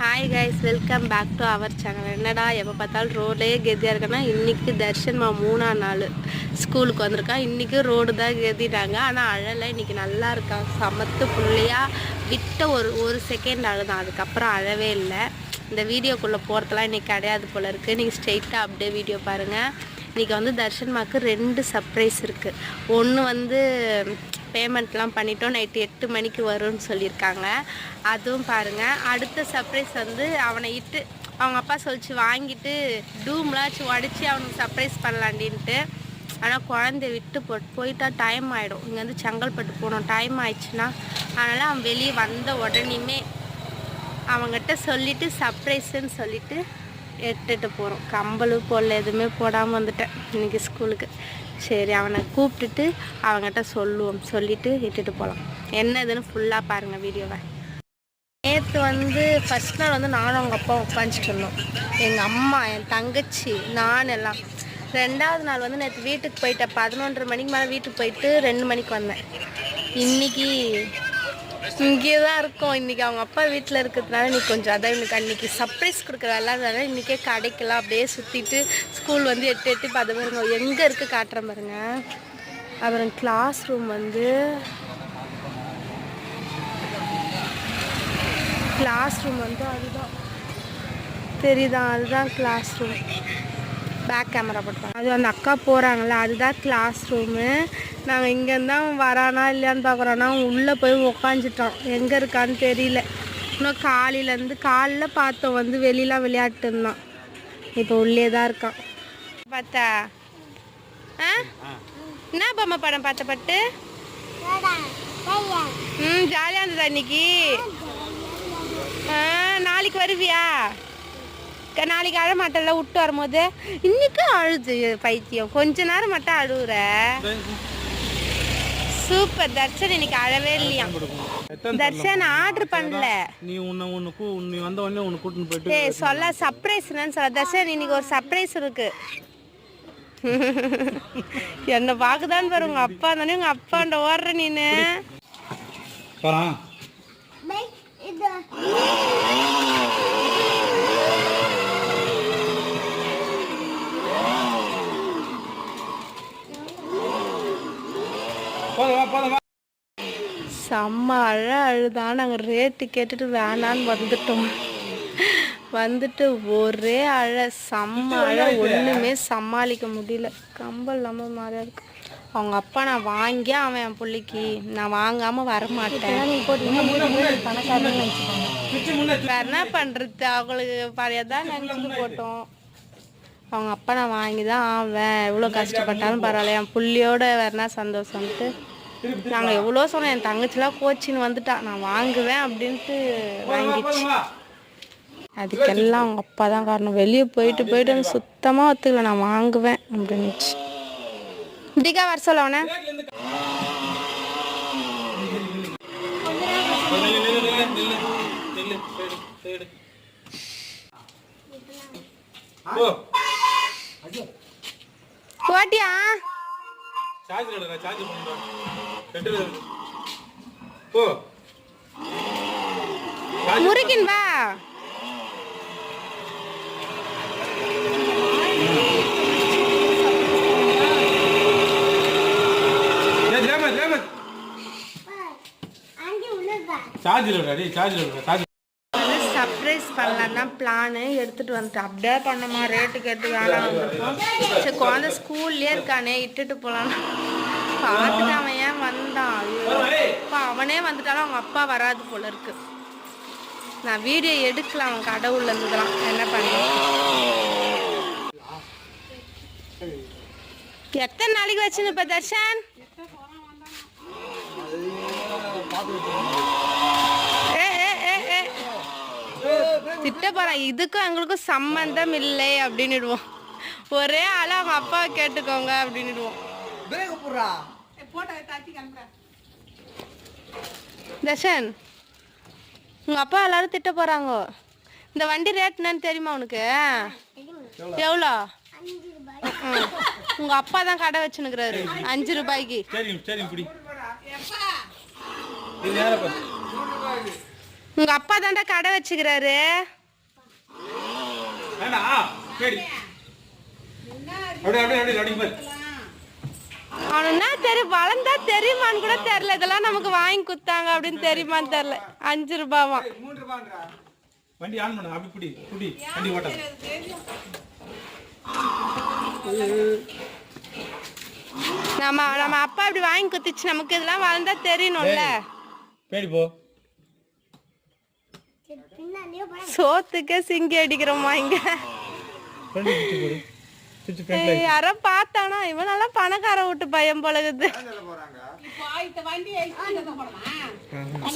Hi guys welcome back to our channel என்னடா எப்போ பார்த்தாலும் ரோடே கெதியாக இருக்குன்னா இன்றைக்கி தர்ஷன்மா மூணாம் நாள் ஸ்கூலுக்கு வந்திருக்கான் இன்றைக்கி ரோடு தான் கெதிட்டாங்க. ஆனால் அழலை. இன்றைக்கி நல்லா இருக்கான் சமத்து புள்ளையாக விட்ட ஒரு ஒரு செகண்ட் அழுதான் அதுக்கப்புறம் அழவே இல்லை. இந்த வீடியோக்குள்ளே போகிறதுலாம் இன்றைக்கி கிடையாது போல் இருக்குது நீங்கள் ஸ்ட்ரெயிட்டாக அப்படியே வீடியோ பாருங்கள் இன்றைக்கி வந்து தர்ஷன்மாக்கு ரெண்டு சர்ப்ரைஸ் இருக்குது ஒன்று வந்து பேமெண்ட்லாம் பண்ணிட்டோம். நைட்டு எட்டு மணிக்கு வரும்னு சொல்லியிருக்காங்க. அதுவும் பாருங்கள் அடுத்த சர்ப்ரைஸ் வந்து அவனை இட்டு அவங்க அப்பா சொல்லிச்சு வாங்கிட்டு டூம்லாச்சும் உடச்சி அவனுக்கு சர்ப்ரைஸ் பண்ணலாண்டின்ட்டு ஆனால் குழந்தைய விட்டு போ போயிட்டா டைம் ஆகிடும் இங்கேருந்து செங்கல்பட்டு போகணும் டைம் ஆயிடுச்சுன்னா அதனால் அவன் வெளியே வந்த உடனேயுமே அவங்ககிட்ட சொல்லிவிட்டு சர்ப்ரைஸுன்னு சொல்லிவிட்டு எடுத்துகிட்டு போகிறோம் கம்பளு போடல எதுவுமே போடாமல் வந்துட்டேன் இன்றைக்கி ஸ்கூலுக்கு சரி அவனை கூப்பிட்டுட்டு அவங்ககிட்ட சொல்லுவோம். சொல்லிவிட்டு இட்டுட்டு போகலாம் என்ன இதுன்னு ஃபுல்லாக பாருங்கள் வீடியோவை. நேற்று வந்து ஃபஸ்ட் நாள் வந்து நானும் அவங்க அப்பா உட்காந்துட்டு இருந்தோம். எங்கள் அம்மா என் தங்கச்சி நான் எல்லாம். ரெண்டாவது நாள் வந்து நேற்று வீட்டுக்கு போயிட்டேன். பதினொன்றரை மணிக்கு மேலே வீட்டுக்கு போயிட்டு ரெண்டு மணிக்கு வந்தேன். இன்னைக்கு இங்கே தான் இருக்கோம். இன்றைக்கி அவங்க அப்பா வீட்டில் இருக்கிறதுனால இன்னைக்கு கொஞ்சம் அதான் இன்னைக்கு அன்றைக்கி சர்ப்ரைஸ் கொடுக்குற விளாட்றதால இன்றைக்கே கிடைக்கலாம் அப்படியே சுற்றிட்டு ஸ்கூல் வந்து எட்டு எட்டு பார்த்து பாருங்க எங்கே இருக்குது காட்டுறேன் பாருங்க. அப்புறம் கிளாஸ் ரூம் வந்து கிளாஸ் ரூம் வந்து அதுதான். தெரியுதான் அதுதான் கிளாஸ் ரூம் பேக் கேமரா போட்டுருக்காங்க அது அந்த அக்கா போகிறாங்கள அதுதான் கிளாஸ் ரூமு நாங்கள் இங்கேருந்து தான் வரானா இல்லையான்னு பார்க்குறோன்னா உள்ளே போய் உக்காந்துட்டோம் எங்கே இருக்கான்னு தெரியல. இன்னும் காலையிலேருந்து காலைல பார்த்தோம் வந்து வெளியெலாம் விளையாட்டு இருந்தான். இப்போ உள்ளே தான் இருக்கான். பார்த்தா? ஆ? என்ன பொம்மை படம் பார்த்த பட்டு? ம் ஜாலியாக இருந்ததா இன்னைக்கு? ஆ நாளைக்கு வருவியா? நாளைக்கு அழ மாட்டல விட்டு வரும்போது? இன்னைக்கு அழுது பைத்தியம். கொஞ்ச நேரம் மட்டும் அழுகுற சூப்பர் தர்ஷன் இன்னைக்கு அழவே இல்லையா தர்ஷன் ஆர்டர் பண்ணல. நீ உன்னை உன்னை கூ நீ வந்த உடனே உன்னை கூட்டின்னு போயிட்டு ஏய் சொல்ல சர்ப்ரைஸ்னு சொல்ல. தர்ஷன் இன்னைக்கு ஒரு சர்ப்ரைஸ் இருக்கு. என்ன பார்க்குதான்னு பாரு. உங்க அப்பா தானே உங்க அப்பாண்ட ஓடுற நீனு. செம்ம அழ அழுதான் நாங்கள் ரேட்டு கேட்டுட்டு வேணான்னு வந்துட்டோம். வந்துட்டு ஒரே அழ செம்ம அழ. ஒன்றுமே சமாளிக்க முடியல. கம்பல் இல்லாமல் மாதிரியா இருக்கு. அவங்க அப்பா நான் வாங்கி அவன் என் பிள்ளைக்கு. நான் வாங்காமல் வரமாட்டேன். வேற என்ன பண்ணுறது அவங்களுக்கு பழையதான் நினச்சிட்டு போட்டோம். அவங்க அப்பா நான் வாங்கி தான் ஆவேன் எவ்வளோ கஷ்டப்பட்டாலும் பரவாயில்ல. என் புள்ளியோட வேறனா சந்தோஷம்ட்டு நாங்கள் எவ்வளோ சொன்னோம் என் தங்கச்சிலாம் கோச்சின்னு வந்துட்டா நான் வாங்குவேன் அப்படின்ட்டு வாங்கிடுச்சு அதுக்கெல்லாம் அவங்க அப்பா தான் காரணம். வெளியே போயிட்டு போயிட்டு சுத்தமாக ஒத்துக்கல. நான் வாங்குவேன் அப்படின்னுச்சு. இப்படிக்கா வர சொல்ல அவனை. போட்டியா? சார்ஜ் சார்ஜ் கெட்டு போ. முருகின் வா. சர்ப்ரைஸ் பண்ணலாம் தான் பிளானு எடுத்துட்டு வந்துட்டேன் அப்படியே பண்ணமா ரேட்டு கேட்டு வேணாம். வந்திருக்கோம் சரி குழந்தை ஸ்கூல்லே இருக்கானே இட்டுட்டு போகலாம் பார்த்துட்டு அவன் வந்தான். அப்பா அவனே வந்துட்டாலும் அவங்க அப்பா வராது போல இருக்கு. நான் வீடியோ எடுக்கல அவன் கடவுள்ல இருந்துதான். என்ன பண்ண எத்தனை நாளைக்கு வச்சுன்னு இப்ப தர்ஷன்? திட்ட போறான் இதுக்கும் எங்களுக்கும் சம்பந்தம் இல்லை அப்படின்னுடுவோம். ஒரே ஆளா அவங்க அப்பாவை கேட்டுக்கோங்க அப்படின்னுடுவோம். தர்ஷன் உங்க அப்பா எல்லாரும் திட்ட போறாங்க. இந்த வண்டி ரேட் என்னன்னு தெரியுமா உனக்கு? எவ்வளோ. உங்க அப்பா தான் கடை வச்சுனுக்குறாரு அஞ்சு ரூபாய்க்கு. உங்க அப்பா தாண்டா கடை வச்சுக்கிறாரு. அப்படியே அப்படியே அப்படியே அவனுன்னா தெரியும் வளர்ந்தா தெரியுமான்னு கூட தெரியல. இதெல்லாம் நமக்கு வாங்கி குத்தாங்க அப்படின்னு தெரியுமான்னு தெரியல. அஞ்சு ரூபாவா? வண்டி ஆன் பண்ணு. அப்படி புடி புடி. வண்டி ஓட்டாத நம்ம நம்ம அப்பா இப்படி வாங்கி குத்துச்சு நமக்கு இதெல்லாம் வளர்ந்தா தெரியணும்ல. பேடி போ. சோத்துக்கே சிங்கி அடிக்கிறோமா இங்க? யாரோ பார்த்தானா? இவன் நல்லா பணக்கார வீட்டு பையன் பழகுது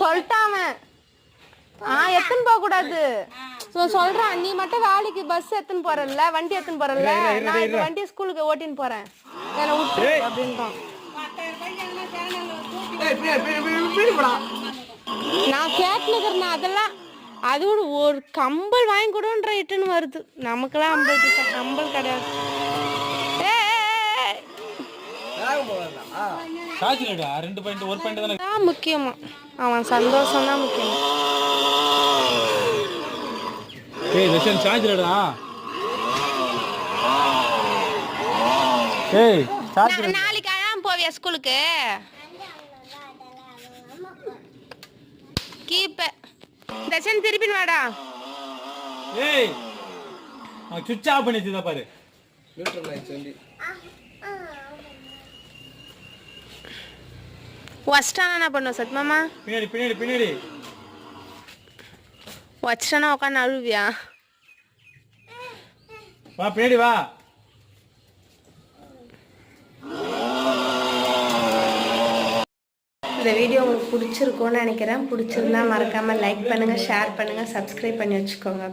சொல்லிட்டான். ஆ எத்தனை போக கூடாது. சொல்றான் நீ மட்டும் வேலைக்கு பஸ் எத்தனை போறல்ல வண்டி எத்தனை போறல்ல நான் இந்த வண்டி ஸ்கூலுக்கு ஓட்டின்னு போறேன். என்ன விட்டு அப்படின்றான். நான் கேட்டுனுக்குறேன் அதெல்லாம் அதோட ஒரு கம்பல் வாங்கி கொடுன்ற இட்டுன்னு வருது. நமக்கெல்லாம் ஐம்பது கம்பல் கிடையாது. இல்லடா ரெண்டு பாயிண்ட் ஒரு பாயிண்ட் தானே? தான் முக்கியமா. அவன் சந்தோஷம் தான் முக்கியம். ஏய் ரஷன் சார்ஜ் இல்லடா. ஏய் சார்ஜ் நா- நாளைக்கு அழாம போவியா ஸ்கூலுக்கு? கீப்ப தர்ஷன் திருப்பின்னு வாடா. ஏய் அவன் சுவிட்ச் ஆஃப் பண்ணி வச்சுதான் பாரு. வச்சிட்டானா என்ன பண்ணுவோம் சத்மாமா பின்னாடி பின்னாடி பின்னாடி. வச்சிட்டானா உட்காந்து அழுவியா? வா பின்னாடி வா. இந்த வீடியோ உங்களுக்கு பிடிச்சிருக்கும்னு நினைக்கிறேன். பிடிச்சிருந்தா மறக்காம லைக் பண்ணுங்க ஷேர் பண்ணுங்க சப்ஸ்கிரைப் பண்ணி வச்சுக்கோங்க.